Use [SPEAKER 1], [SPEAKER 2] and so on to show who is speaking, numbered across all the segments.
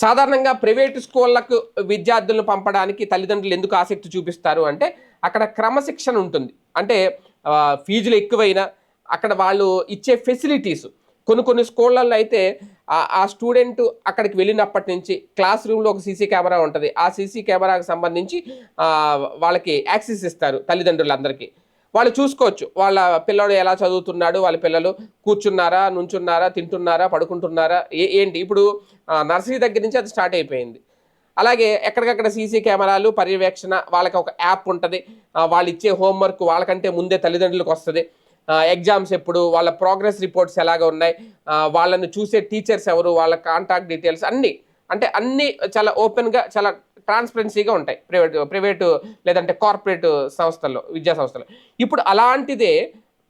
[SPEAKER 1] సాధారణంగా ప్రైవేటు స్కూళ్ళకు విద్యార్థులను పంపడానికి తల్లిదండ్రులు ఎందుకు ఆసక్తి చూపిస్తారు అంటే అక్కడ క్రమశిక్షణ ఉంటుంది. అంటే ఫీజులు ఎక్కువైనా అక్కడ వాళ్ళు ఇచ్చే ఫెసిలిటీస్. కొన్ని కొన్ని స్కూళ్ళల్లో అయితే ఆ- స్టూడెంట్ అక్కడికి వెళ్ళినప్పటి నుంచి క్లాస్ రూమ్లో ఒక సీసీ కెమెరా ఉంటుంది. ఆ సీసీ కెమెరాకి సంబంధించి వాళ్ళకి యాక్సెస్ ఇస్తారు తల్లిదండ్రులందరికీ. వాళ్ళు చూసుకోవచ్చు. వాళ్ళ పిల్లడు ఎలా చదువుతున్నాడు వాళ్ళ పిల్లలు కూర్చున్నారా నుంచున్నారా తింటున్నారా పడుకుంటున్నారా ఏ ఏంటి? ఇప్పుడు నర్సరీ దగ్గర నుంచి అది స్టార్ట్ అయిపోయింది. అలాగే ఎక్కడికక్కడ సీసీ కెమెరాలు పర్యవేక్షణ వాళ్ళకి ఒక యాప్ ఉంటుంది. వాళ్ళు ఇచ్చే హోంవర్క్ వాళ్ళకంటే ముందే తల్లిదండ్రులకు వస్తుంది. ఎగ్జామ్స్ ఎప్పుడు వాళ్ళ ప్రోగ్రెస్ రిపోర్ట్స్ ఎలాగ ఉన్నాయి వాళ్ళని చూసే టీచర్స్ ఎవరు వాళ్ళ కాంటాక్ట్ డీటెయిల్స్ అన్నీ. అంటే అన్నీ చాలా ఓపెన్గా చాలా ట్రాన్స్పరెన్సీగా ఉంటాయి. ప్రైవేట్ ప్రైవేటు లేదంటే కార్పొరేట్ సంస్థల్లో విద్యా సంస్థలు ఇప్పుడు అలాంటిదే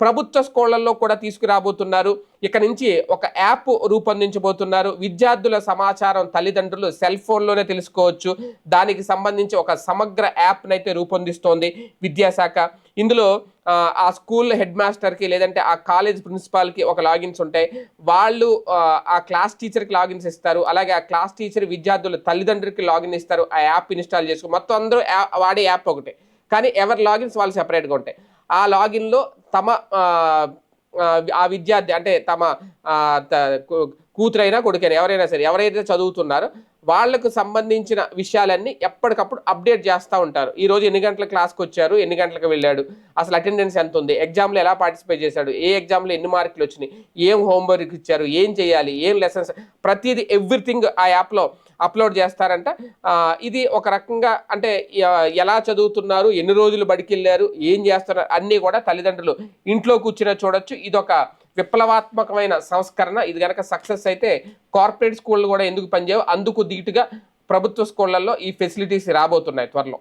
[SPEAKER 1] ప్రభుత్వ స్కూళ్ళల్లో కూడా తీసుకురాబోతున్నారు. ఇక నుంచి ఒక యాప్ రూపొందించబోతున్నారు. విద్యార్థుల సమాచారం తల్లిదండ్రులు సెల్ ఫోన్లోనే తెలుసుకోవచ్చు. దానికి సంబంధించి ఒక సమగ్ర యాప్నైతే అయితే రూపొందిస్తోంది విద్యాశాఖ. ఇందులో ఆ, స్కూల్ హెడ్ మాస్టర్కి లేదంటే ఆ కాలేజ్ ప్రిన్సిపాల్కి ఒక లాగిన్స్ ఉంటాయి. వాళ్ళు ఆ, క్లాస్ టీచర్కి లాగిన్స్ ఇస్తారు. అలాగే ఆ క్లాస్ టీచర్ విద్యార్థుల తల్లిదండ్రులకి లాగిన్ ఇస్తారు. ఆ యాప్ ఇన్స్టాల్ చేసుకో మొత్తం అందరూ యా- వాడే యాప్ ఒకటే. కానీ ఎవరి లాగిన్స్ వాళ్ళు సెపరేట్గా ఉంటాయి. ఆ లాగిన్లో తమ ఆ, విద్యార్థి అంటే తమ కూతురైనా కొడుకైనా ఎవరైనా సరే ఎవరైతే చదువుతున్నారో వాళ్ళకు సంబంధించిన విషయాలన్నీ ఎప్పటికప్పుడు అప్డేట్ చేస్తూ ఉంటారు. ఈరోజు ఎన్ని గంటల క్లాస్కి వచ్చారు ఎన్ని గంటలకు వెళ్ళాడు అసలు అటెండెన్స్ ఎంత ఉంది ఎగ్జామ్లో ఎలా పార్టిసిపేట్ చేశాడు ఏ ఎగ్జామ్లో ఎన్ని మార్కులు వచ్చినాయి ఏం హోంవర్క్ ఇచ్చారు ఏం చేయాలి ఏం లెసన్స్ ప్రతిదీ ఎవ్రీథింగ్ ఆ యాప్లో అప్లోడ్ చేస్తారంట. ఇది ఒక రకంగా అంటే ఎలా చదువుతున్నారు ఎన్ని రోజులు బడికెళ్ళారు ఏం చేస్తున్నారు అన్నీ కూడా తల్లిదండ్రులు ఇంట్లో కూర్చుని చూడొచ్చు. ఇదొక విప్లవాత్మకమైన సంస్కరణ. ఇది కనుక సక్సెస్ అయితే కార్పొరేట్ స్కూళ్ళు కూడా ఎందుకు పనిచేయవు? అందుకు దిగుటుగా ప్రభుత్వ స్కూళ్ళల్లో ఈ ఫెసిలిటీస్ రాబోతున్నాయి త్వరలో.